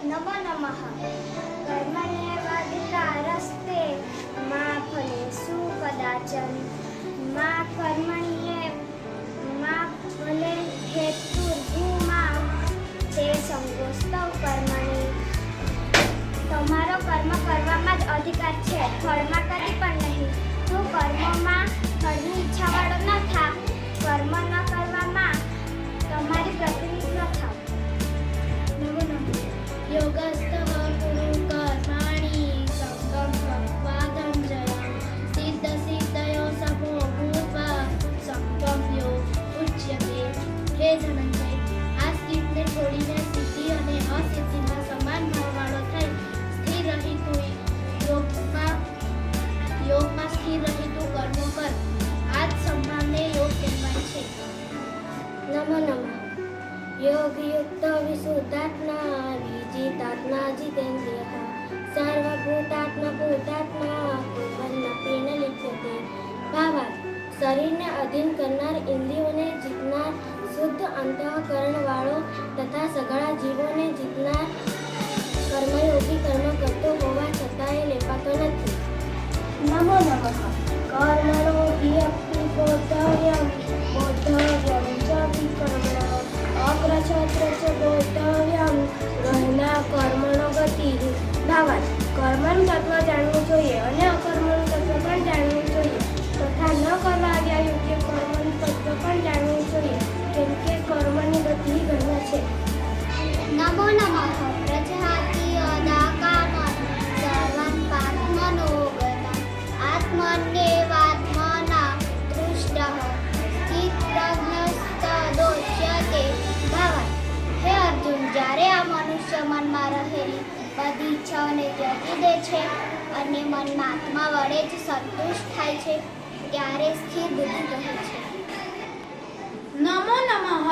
નમો નમઃ કર્મણ્યવાધિકા રસ્તે મા ફલેસુ કદાચન મા કર્મણ્યે મા ફલે હેતુર્ભૂમા તે સંગોસ્તવ કર્મણી તમારો કર્મ કરવામાં જ અધિકાર છે ફળમાં યોગયુક્ત વિશુદ્ધાત્મા વિજિતાત્મા જીતેન્દ્રિય સર્વભૂતાત્મા ભૂતાત્મા કુર્વન્નપી લિપ્યતે ભાવાર્થ શરીરને અધીન કરનાર ઇન્દ્રિયોને જીતનાર શુદ્ધ અંતઃકરણવાળો તથા ભાવાર્થ કર્મનું તત્વ જાણવું જોઈએ અને અકર્મનું તત્વ પણ જાણવું જોઈએ. તથા ન કરવા આવ્યા યોગ્ય કર્મનું તત્વ પણ જાણવું જોઈએ. કેમ કે કર્મની ગતિ ગણના છે. નમો નમઃ. પ્રજહાતિ અદાકામન સર્વં પાત્મનોગતમ આત્મન્યેવાત્મના દૃષ્ટઃ. સ્થિતપ્રજ્ઞસ્તદોષ્યતે ભાવાર્થ હે અર્જુન, જ્યારે આ મનુષ્ય મનમાં રહેલી બધી ઈચ્છાઓને ત્યજી દે છે અને મનમાં આત્મા વડે જ સંતુષ્ટ થાય છે. ત્યારે સ્થિર બુદ્ધિ કહે છે. નમો નમઃ.